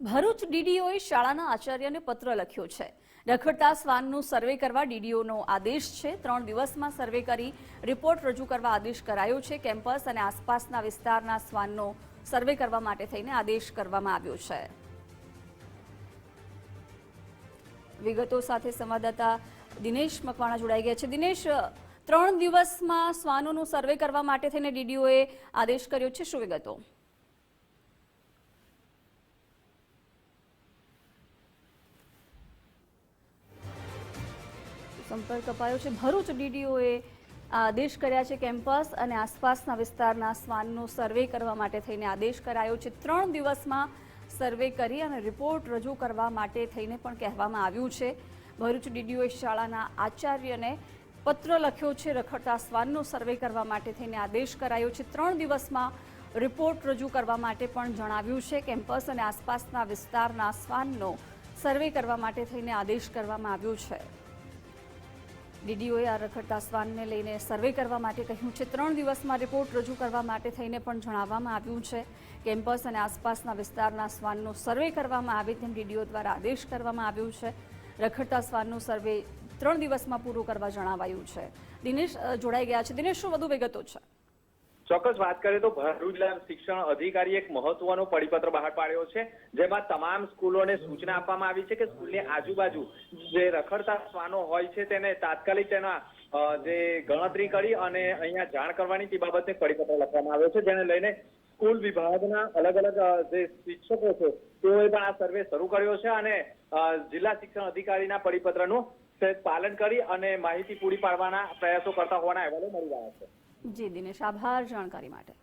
ભરૂચ ડીડીઓએ શાળાના આચાર્યને પત્ર લખ્યો છે. રખડતા શ્વાનનું સર્વે કરવા ડીડીઓનો આદેશ છે. ત્રણ દિવસમાં સર્વે કરી રિપોર્ટ રજૂ કરવા આદેશ કરાયો છે. કેમ્પસ અને આસપાસના વિસ્તારના શ્વાનનો સર્વે કરવા માટે થઈને આદેશ કરવામાં આવ્યો છે. વિગતો સાથે સંવાદદાતા દિનેશ મકવાણા જોડાઈ ગયા છે. દિનેશ, ત્રણ દિવસમાં શ્વાનોનું સર્વે કરવા માટે થઈને ડીડીઓએ આદેશ કર્યો છે. શું વિગતો? સંપર્ક અપાયો છે. ભરૂચ ડીડીઓએ આદેશ કર્યા છે કેમ્પસ અને આસપાસના વિસ્તારના શ્વાનનો સર્વે કરવા માટે થઈને આદેશ કરાયો છે. ત્રણ દિવસમાં સર્વે કરી અને રિપોર્ટ રજૂ કરવા માટે થઈને પણ કહેવામાં આવ્યું છે. ભરૂચ ડીડીઓએ શાળાના આચાર્યને પત્ર લખ્યો છે, રખડતા શ્વાનનો સર્વે કરવા માટે થઈને આદેશ કરાયો છે. ત્રણ દિવસમાં રિપોર્ટ રજૂ કરવા માટે પણ જણાવ્યું છે. કેમ્પસ અને આસપાસના વિસ્તારના શ્વાનનો સર્વે કરવા માટે થઈને આદેશ કરવામાં આવ્યો છે. ડીડીઓએ આ રખડતા શ્વાનને લઈને સર્વે કરવા માટે કહ્યું છે. ત્રણ દિવસમાં રિપોર્ટ રજૂ કરવા માટે થઈને પણ જણાવવામાં આવ્યું છે. કેમ્પસ અને આસપાસના વિસ્તારના શ્વાનનો સર્વે કરવામાં આવે તેમ ડીડીઓ દ્વારા આદેશ કરવામાં આવ્યો છે. રખડતા શ્વાનનો સર્વે ત્રણ દિવસમાં પૂરું કરવા જણાવાયું છે. દિનેશ જોડાઈ ગયા છે. દિનેશ, શું વધુ વિગતો છે? ચોક્કસ વાત કરીએ તો ભરૂચ શિક્ષણ અધિકારી એક મહત્વનો પરિપત્ર બહાર પાડ્યો છે, જેમાં તમામ સ્કૂલોને સૂચના આપવામાં આવી છે કે સ્કૂલની આજુબાજુ જે રખડતા શ્વાનો હોય છે તેને તાત્કાલિક તેના જે ગણતરી કરી અને અહીંયા જાણ કરવાની તે બાબતે પરિપત્ર લખવામાં આવ્યો છે, જેને લઈને સ્કૂલ વિભાગના અલગ અલગ જે શિક્ષકો છે તેઓએ પણ આ સર્વે શરૂ કર્યો છે અને જિલ્લા શિક્ષણ અધિકારીના પરિપત્રનું પાલન કરી અને માહિતી પૂરી પાડવાના પ્રયાસો કરતા હોવાના અહેવાલો મળી રહ્યા છે. જી દિનેશ, આભાર જાણકારી માટે.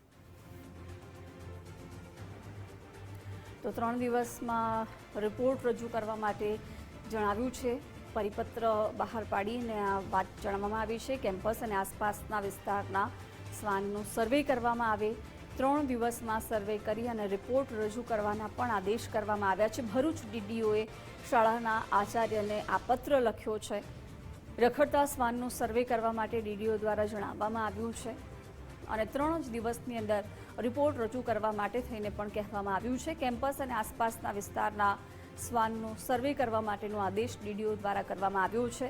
તો ત્રણ દિવસમાં રિપોર્ટ રજૂ કરવા માટે જણાવ્યું છે. પરિપત્ર બહાર પાડીને આ વાત જણાવવામાં આવી છે. કેમ્પસ અને આસપાસના વિસ્તારના શ્વાનનું સર્વે કરવામાં આવે. ત્રણ દિવસમાં સર્વે કરી અને રિપોર્ટ રજૂ કરવાના પણ આદેશ કરવામાં આવ્યા છે. ભરૂચ ડીડીઓએ શાળાના આચાર્યને આ પત્ર લખ્યો છે. રખડતા શ્વાનનું સર્વે કરવા માટે ડીડીઓ દ્વારા જણાવવામાં આવ્યું છે. અને ત્રણ જ દિવસની અંદર રિપોર્ટ રજૂ કરવા માટે થઈને પણ કહેવામાં આવ્યું છે. કેમ્પસ અને આસપાસના વિસ્તારના શ્વાનનો સર્વે કરવા માટેનો આદેશ ડીડીઓ દ્વારા કરવામાં આવ્યો છે.